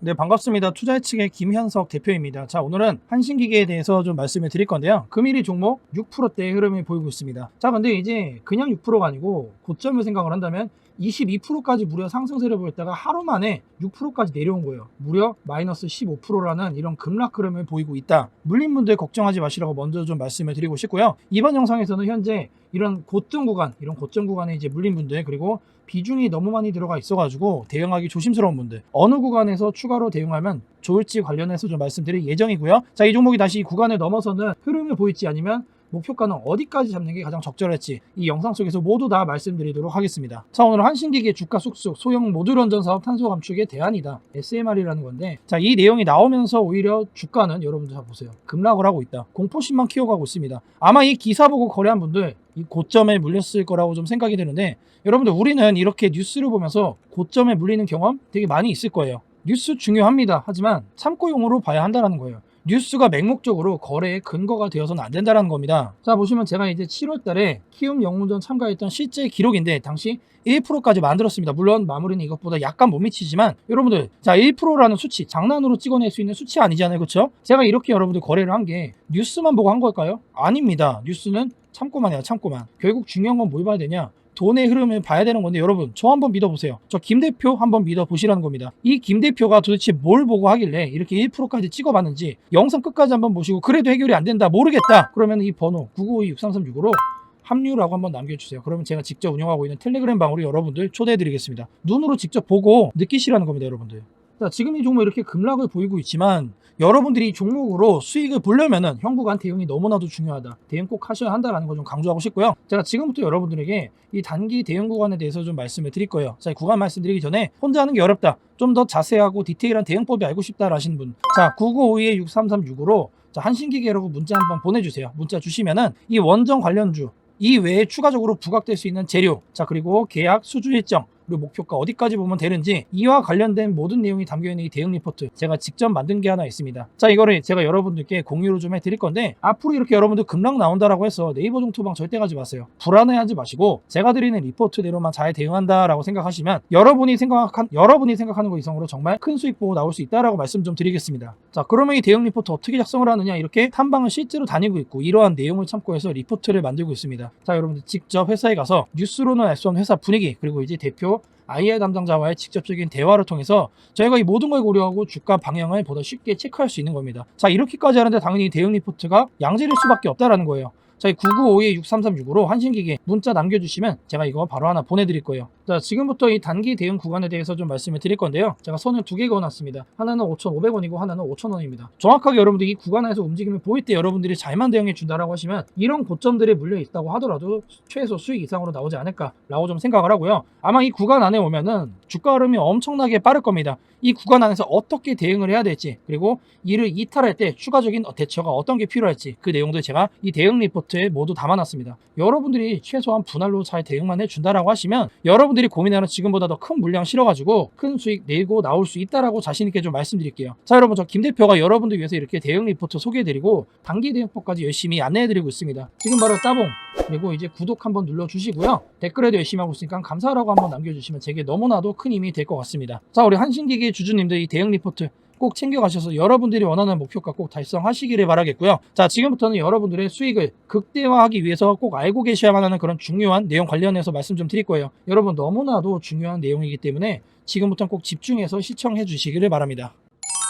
네, 반갑습니다. 투자 측의 김현석 대표입니다. 자, 오늘은 한신기계에 대해서 좀 말씀을 드릴 건데요. 금일이 종목 6%대 흐름이 보이고 있습니다. 자, 근데 이제 그냥 6%가 아니고 고점을 생각을 한다면 22%까지 무려 상승세를 보였다가 하루 만에 6%까지 내려온 거예요. 무려 마이너스 15%라는 이런 급락 흐름을 보이고 있다. 물린 분들 걱정하지 마시라고 먼저 좀 말씀을 드리고 싶고요. 이번 영상에서는 현재 이런 고점 구간, 이런 고점 구간에 이제 물린 분들 그리고 비중이 너무 많이 들어가 있어가지고 대응하기 조심스러운 분들 어느 구간에서 추가로 대응하면 좋을지 관련해서 좀 말씀드릴 예정이고요. 자, 이 종목이 다시 이 구간을 넘어서는 흐름을 보일지 아니면 목표가는 어디까지 잡는 게 가장 적절할지 이 영상 속에서 모두 다 말씀드리도록 하겠습니다. 자 오늘 한신기계 주가 쑥쑥 소형 모듈 원전 사업 탄소 감축의 대안이다 SMR이라는 건데 자 이 내용이 나오면서 오히려 주가는 여러분들 잘 보세요 급락을 하고 있다 공포심만 키워가고 있습니다. 아마 이 기사 보고 거래한 분들 이 고점에 물렸을 거라고 좀 생각이 드는데 여러분들 우리는 이렇게 뉴스를 보면서 고점에 물리는 경험 되게 많이 있을 거예요. 뉴스 중요합니다. 하지만 참고용으로 봐야 한다는 거예요. 뉴스가 맹목적으로 거래의 근거가 되어서는 안 된다는 겁니다. 자 보시면 제가 이제 7월 달에 키움 영문전 참가했던 실제 기록인데 당시 1%까지 만들었습니다. 물론 마무리는 이것보다 약간 못 미치지만 여러분들 자 1%라는 수치 장난으로 찍어낼 수 있는 수치 아니잖아요. 그렇죠? 제가 이렇게 여러분들 거래를 한 게 뉴스만 보고 한 걸까요? 아닙니다. 뉴스는 참고만 해요. 참고만. 결국 중요한 건 뭘 봐야 되냐? 돈의 흐름을 봐야 되는 건데 여러분 저 한번 믿어보세요. 저 김 대표 한번 믿어보시라는 겁니다. 이 김 대표가 도대체 뭘 보고 하길래 이렇게 1%까지 찍어봤는지 영상 끝까지 한번 보시고 그래도 해결이 안 된다 모르겠다 그러면 이 번호 992-6336으로 합류라고 한번 남겨주세요. 그러면 제가 직접 운영하고 있는 텔레그램 방으로 여러분들 초대해드리겠습니다. 눈으로 직접 보고 느끼시라는 겁니다, 여러분들. 자, 지금 이 종목 이렇게 급락을 보이고 있지만 여러분들이 이 종목으로 수익을 보려면은 형구간 대응이 너무나도 중요하다. 대응 꼭 하셔야 한다라는 거좀 강조하고 싶고요. 제가 지금부터 여러분들에게 이 단기 대응 구간에 대해서 좀 말씀을 드릴 거예요. 자, 이 구간 말씀드리기 전에 혼자 하는 게 어렵다. 좀 더 자세하고 디테일한 대응법이 알고 싶다 하시는 분. 자, 9952-6336으로 자, 한신기계라고 문자 한번 보내주세요. 문자 주시면은 이 원전 관련주 이 외에 추가적으로 부각될 수 있는 재료, 자 그리고 계약 수주 일정, 그리고 목표가 어디까지 보면 되는지 이와 관련된 모든 내용이 담겨 있는 이 대응 리포트 제가 직접 만든 게 하나 있습니다. 자 이거를 제가 여러분들께 공유를 좀 해드릴 건데 앞으로 이렇게 여러분들 급락 나온다라고 해서 네이버 종토방 절대 가지 마세요. 불안해하지 마시고 제가 드리는 리포트대로만 잘 대응한다라고 생각하시면 여러분이 생각한 여러분이 생각하는 거 이상으로 정말 큰 수익 보고 나올 수 있다라고 말씀 좀 드리겠습니다. 자 그러면 이 대응 리포트 어떻게 작성을 하느냐 이렇게 탐방을 실제로 다니고 있고 이러한 내용을 참고해서 리포트를 만들고 있습니다. 자 여러분들 직접 회사에 가서 뉴스로는 알 수 없는 회사 분위기 그리고 이제 대표 IR 담당자와의 직접적인 대화를 통해서 저희가 이 모든 걸 고려하고 주가 방향을 보다 쉽게 체크할 수 있는 겁니다. 자 이렇게까지 하는데 당연히 대응 리포트가 양질일 수밖에 없다라는 거예요. 자, 9952-6336으로 한신기계 문자 남겨주시면 제가 이거 바로 하나 보내드릴 거예요. 자, 지금부터 이 단기 대응 구간에 대해서 좀 말씀을 드릴 건데요. 제가 선을 두개 그어놨습니다. 하나는 5,500원이고 하나는 5,000원입니다. 정확하게 여러분들 이 구간에서 움직임을 보일 때 여러분들이 잘만 대응해 준다라고 하시면 이런 고점들에 물려 있다고 하더라도 최소 수익 이상으로 나오지 않을까라고 좀 생각을 하고요. 아마 이 구간 안에 오면은 주가 흐름이 엄청나게 빠를 겁니다. 이 구간 안에서 어떻게 대응을 해야 될지 그리고 이를 이탈할 때 추가적인 대처가 어떤 게 필요할지 그 내용들 제가 이 대응 리포트 에 모두 담아놨습니다. 여러분들이 최소한 분할로 잘 대응만 해준다라고 하시면 여러분들이 고민하는 지금보다 더 큰 물량 실어가지고 큰 수익 내고 나올 수 있다라고 자신있게 좀 말씀드릴게요. 자 여러분 저 김 대표가 여러분들 위해서 이렇게 대응 리포트 소개해드리고 단기 대응법까지 열심히 안내해드리고 있습니다. 지금 바로 따봉 그리고 이제 구독 한번 눌러주시고요. 댓글에도 열심히 하고 있으니까 감사하라고 한번 남겨주시면 제게 너무나도 큰 힘이 될 것 같습니다. 자 우리 한신기계 주주님들 이 대응 리포트 꼭 챙겨가셔서 여러분들이 원하는 목표가 꼭 달성하시기를 바라겠고요. 자, 지금부터는 여러분들의 수익을 극대화하기 위해서 꼭 알고 계셔야만 하는 그런 중요한 내용 관련해서 말씀 좀 드릴 거예요. 여러분 너무나도 중요한 내용이기 때문에 지금부터는 꼭 집중해서 시청해 주시기를 바랍니다.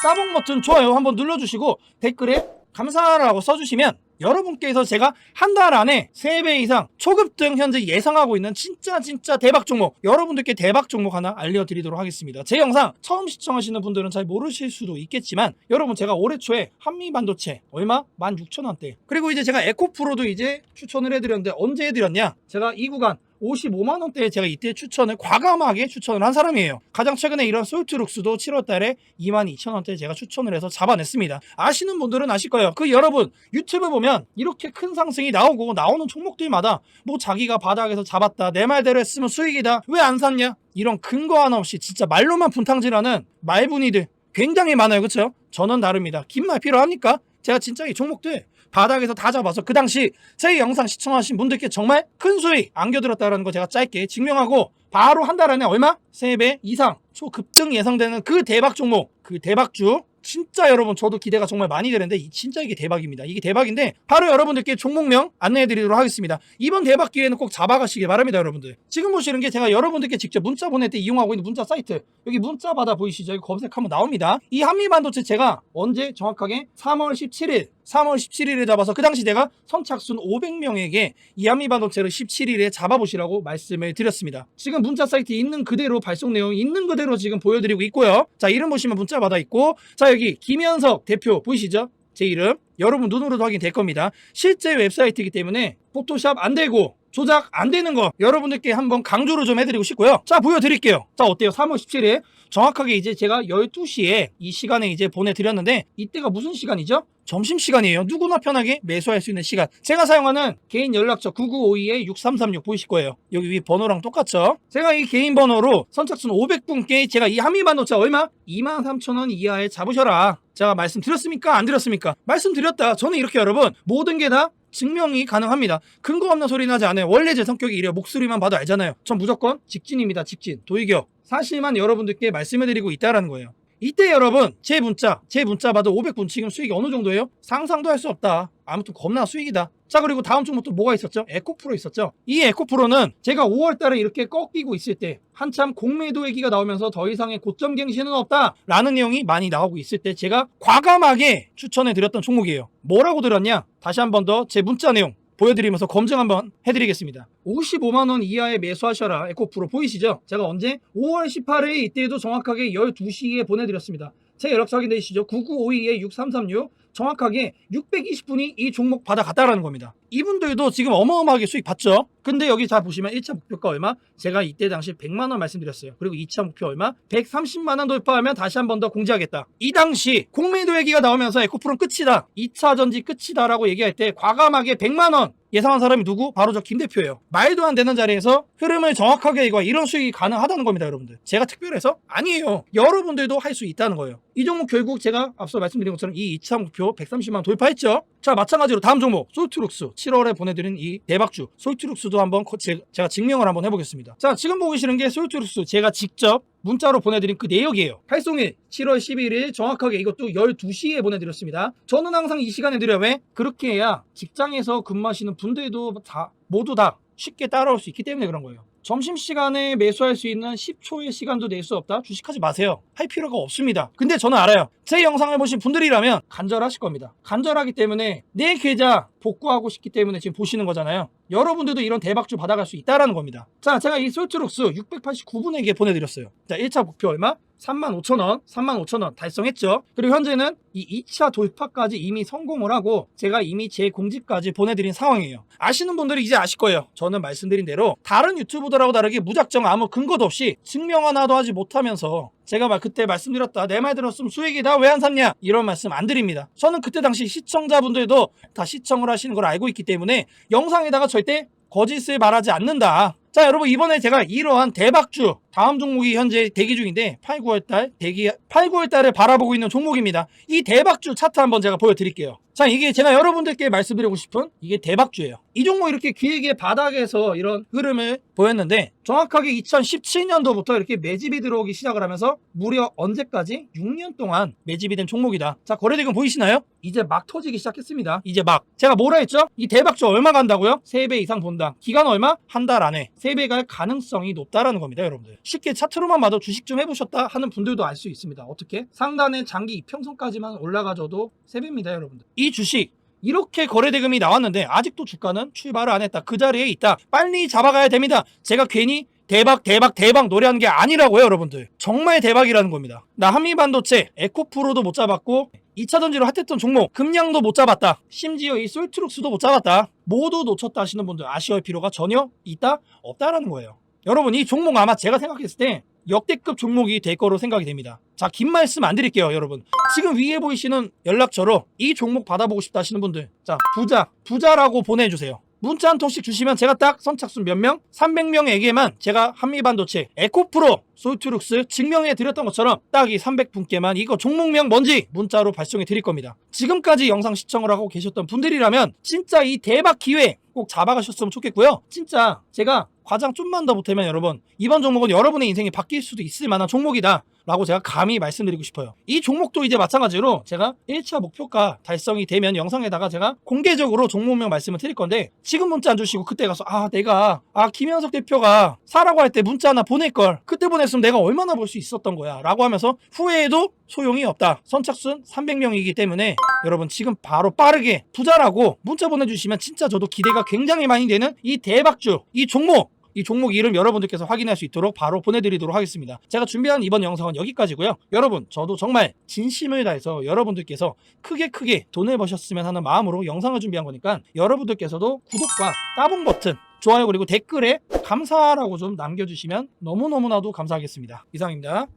따봉 버튼 좋아요 한번 눌러주시고 댓글에 감사라고 써주시면 여러분께서 제가 한 달 안에 3배 이상 초급 등 현재 예상하고 있는 진짜 진짜 대박 종목 여러분들께 대박 종목 하나 알려드리도록 하겠습니다. 제 영상 처음 시청하시는 분들은 잘 모르실 수도 있겠지만 여러분 제가 올해 초에 한미반도체 얼마? 16,000원대 그리고 이제 제가 에코프로도 이제 추천을 해드렸는데 언제 해드렸냐? 제가 이 구간 55만 원대에 제가 이때 추천을 과감하게 추천을 한 사람이에요. 가장 최근에 이런 솔트룩스도 7월 달에 2만 2천 원대 제가 추천을 해서 잡아냈습니다. 아시는 분들은 아실 거예요. 그 여러분 유튜브 보면 이렇게 큰 상승이 나오고 나오는 종목들마다 뭐 자기가 바닥에서 잡았다 내 말대로 했으면 수익이다 왜 안 샀냐 이런 근거 하나 없이 진짜 말로만 분탕질하는 말분이들 굉장히 많아요. 그렇죠? 저는 다릅니다. 긴 말 필요합니까? 제가 진짜 이 종목들 바닥에서 다 잡아서 그 당시 제 영상 시청하신 분들께 정말 큰 수익 안겨드렸다는 거 제가 짧게 증명하고 바로 한 달 안에 얼마? 3배 이상 초급등 예상되는 그 대박 종목 그 대박주 진짜 여러분 저도 기대가 정말 많이 되는데 이- 진짜 이게 대박입니다. 이게 대박인데 바로 여러분들께 종목명 안내해드리도록 하겠습니다. 이번 대박 기회는 꼭 잡아가시길 바랍니다, 여러분들. 지금 보시는 게 제가 여러분들께 직접 문자 보낼 때 이용하고 있는 문자 사이트 여기 문자 받아 보이시죠? 여기 검색하면 나옵니다. 이 한미반도체 제가 언제 정확하게 3월 17일 3월 17일에 잡아서 그 당시 내가 선착순 500명에게 이 한미반도체를 17일에 잡아보시라고 말씀을 드렸습니다. 지금 문자 사이트에 있는 그대로 발송 내용 있는 그대로 지금 보여드리고 있고요. 자 이름 보시면 문자 받아 있고 자 여기 김현석 대표 보이시죠? 제 이름 여러분 눈으로도 확인될 겁니다. 실제 웹사이트이기 때문에 포토샵 안 되고 조작 안 되는 거 여러분들께 한번 강조를 좀 해드리고 싶고요. 자 보여드릴게요. 자 어때요? 3월 17일 정확하게 이제 제가 12시에 이 시간에 이제 보내드렸는데 이때가 무슨 시간이죠? 점심시간이에요. 누구나 편하게 매수할 수 있는 시간. 제가 사용하는 개인 연락처 9952-6336 보이실 거예요. 여기 위 번호랑 똑같죠? 제가 이 개인 번호로 선착순 500분께 제가 이 한미반도체 얼마? 23,000원 이하에 잡으셔라. 제가 말씀드렸습니까? 안 드렸습니까? 말씀드렸다. 저는 이렇게 여러분 모든 게 다 증명이 가능합니다. 근거 없는 소리 나지 않아요. 원래 제 성격이 이래요. 목소리만 봐도 알잖아요. 전 무조건 직진입니다. 직진. 도의격. 사실만 여러분들께 말씀해드리고 있다라는 거예요. 이때 여러분 제 문자 제 문자 받아 500분 지금 수익이 어느 정도예요? 상상도 할 수 없다. 아무튼 겁나 수익이다. 자 그리고 다음 주부터 뭐가 있었죠? 에코프로 있었죠. 이 에코프로는 제가 5월달에 이렇게 꺾이고 있을 때 한참 공매도 얘기가 나오면서 더 이상의 고점 갱신은 없다라는 내용이 많이 나오고 있을 때 제가 과감하게 추천해 드렸던 종목이에요. 뭐라고 들었냐? 다시 한 번 더 제 문자 내용 보여드리면서 검증 한번 해드리겠습니다. 55만원 이하에 매수하셔라 에코프로 보이시죠? 제가 언제? 5월 18일 이때도 정확하게 12시에 보내드렸습니다. 제 연락처 확인되시죠? 9952-6336 정확하게 620분이 이 종목 받아갔다라는 겁니다. 이분들도 지금 어마어마하게 수익 봤죠? 근데 여기 다 보시면 1차 목표가 얼마? 제가 이때 당시 100만원 말씀드렸어요. 그리고 2차 목표 얼마? 130만원 돌파하면 다시 한 번 더 공지하겠다. 이 당시 공매도 얘기가 나오면서 에코프로는 끝이다. 2차 전지 끝이다라고 얘기할 때 과감하게 100만원 예상한 사람이 누구? 바로 저 김 대표예요. 말도 안 되는 자리에서 흐름을 정확하게 이거 이런 수익이 가능하다는 겁니다, 여러분들. 제가 특별해서 아니에요. 여러분들도 할 수 있다는 거예요. 이 종목 결국 제가 앞서 말씀드린 것처럼 이 2차 목표 130만 돌파했죠. 자, 마찬가지로 다음 종목 솔트룩스 7월에 보내드린 이 대박주 솔트룩스도 한번 거- 제, 제가 증명을 한번 해보겠습니다. 자, 지금 보고 계시는 게 솔트룩스 제가 직접 문자로 보내드린 그 내역이에요. 발송일 7월 11일 정확하게 이것도 12시에 보내드렸습니다. 저는 항상 이 시간에 드려요. 왜? 그렇게 해야 직장에서 근무하시는 분들도 다 모두 다 쉽게 따라올 수 있기 때문에 그런 거예요. 점심시간에 매수할 수 있는 10초의 시간도 낼 수 없다? 주식하지 마세요. 할 필요가 없습니다. 근데 저는 알아요. 제 영상을 보신 분들이라면 간절하실 겁니다. 간절하기 때문에 내 계좌 복구하고 싶기 때문에 지금 보시는 거잖아요. 여러분들도 이런 대박주 받아갈 수 있다라는 겁니다. 자, 제가 이 솔트룩스 689분에게 보내드렸어요. 자, 1차 목표 얼마? 35,000원, 35,000원 달성했죠. 그리고 현재는 이 2차 돌파까지 이미 성공을 하고 제가 이미 제 공지까지 보내드린 상황이에요. 아시는 분들이 이제 아실 거예요. 저는 말씀드린 대로 다른 유튜브들 하고 다르게 무작정 아무 근거도 없이 증명 하나도 하지 못하면서 제가 막 그때 말씀드렸다. 내 말 들었으면 수익이 다. 왜 안 샀냐? 이런 말씀 안 드립니다. 저는 그때 당시 시청자분들도 다 시청을 하시는 걸 알고 있기 때문에 영상에다가 절대 거짓을 말하지 않는다. 자, 여러분 이번에 제가 이러한 대박주 다음 종목이 현재 대기 중인데 8, 9월 달 대기 8, 9월 달을 바라보고 있는 종목입니다. 이 대박주 차트 한번 제가 보여 드릴게요. 자, 이게 제가 여러분들께 말씀드리고 싶은 이게 대박주예요. 이 종목 이렇게 길게 바닥에서 이런 흐름을 보였는데 정확하게 2017년도부터 이렇게 매집이 들어오기 시작을 하면서 무려 언제까지 6년 동안 매집이 된 종목이다. 자, 거래대금 보이시나요? 이제 막 터지기 시작했습니다. 이제 막. 제가 뭐라 했죠? 이 대박주 얼마 간다고요? 3배 이상 본다. 기간 얼마? 한 달 안에 3배 갈 가능성이 높다라는 겁니다, 여러분들. 쉽게 차트로만 봐도 주식 좀 해보셨다 하는 분들도 알 수 있습니다. 어떻게? 상단의 장기 이평선까지만 올라가줘도 3배입니다, 여러분들. 이 주식 이렇게 거래대금이 나왔는데 아직도 주가는 출발을 안 했다. 그 자리에 있다. 빨리 잡아가야 됩니다. 제가 괜히 대박 대박 대박 노래하는 게 아니라고요 여러분들 정말 대박이라는 겁니다 나 한미반도체 에코프로도 못 잡았고 2차 전지로 핫했던 종목 금량도 못 잡았다 심지어 이 솔트룩스도 못 잡았다 모두 놓쳤다 하시는 분들 아쉬워할 필요가 전혀 있다 없다라는 거예요 여러분 이 종목 아마 제가 생각했을 때 역대급 종목이 될 거로 생각이 됩니다 자 긴 말씀 안 드릴게요 여러분 지금 위에 보이시는 연락처로 이 종목 받아보고 싶다 하시는 분들 자 부자 부자라고 보내주세요 문자 한 통씩 주시면 제가 딱 선착순 몇 명? 300명에게만 제가 한미반도체 에코프로 솔트룩스 증명해 드렸던 것처럼 딱 이 300분께만 이거 종목명 뭔지 문자로 발송해 드릴 겁니다. 지금까지 영상 시청을 하고 계셨던 분들이라면 진짜 이 대박 기회 꼭 잡아가셨으면 좋겠고요. 진짜 제가 과장 좀만 더 보태면 여러분 이번 종목은 여러분의 인생이 바뀔 수도 있을 만한 종목이다. 라고 제가 감히 말씀드리고 싶어요. 이 종목도 이제 마찬가지로 제가 1차 목표가 달성이 되면 영상에다가 제가 공개적으로 종목명 말씀을 드릴 건데 지금 문자 안 주시고 그때 가서 아 내가 아 김현석 대표가 사라고 할 때 문자 하나 보낼 걸 그때 보냈으면 내가 얼마나 벌수 있었던 거야 라고 하면서 후회해도 소용이 없다. 선착순 300명이기 때문에 여러분 지금 바로 빠르게 부자라고 문자 보내주시면 진짜 저도 기대가 굉장히 많이 되는 이 대박주 이 종목 이 종목 이름 여러분들께서 확인할 수 있도록 바로 보내드리도록 하겠습니다. 제가 준비한 이번 영상은 여기까지고요. 여러분 저도 정말 진심을 다해서 여러분들께서 크게 크게 돈을 버셨으면 하는 마음으로 영상을 준비한 거니까 여러분들께서도 구독과 따봉 버튼 좋아요 그리고 댓글에 감사라고 좀 남겨주시면 너무너무나도 감사하겠습니다. 이상입니다.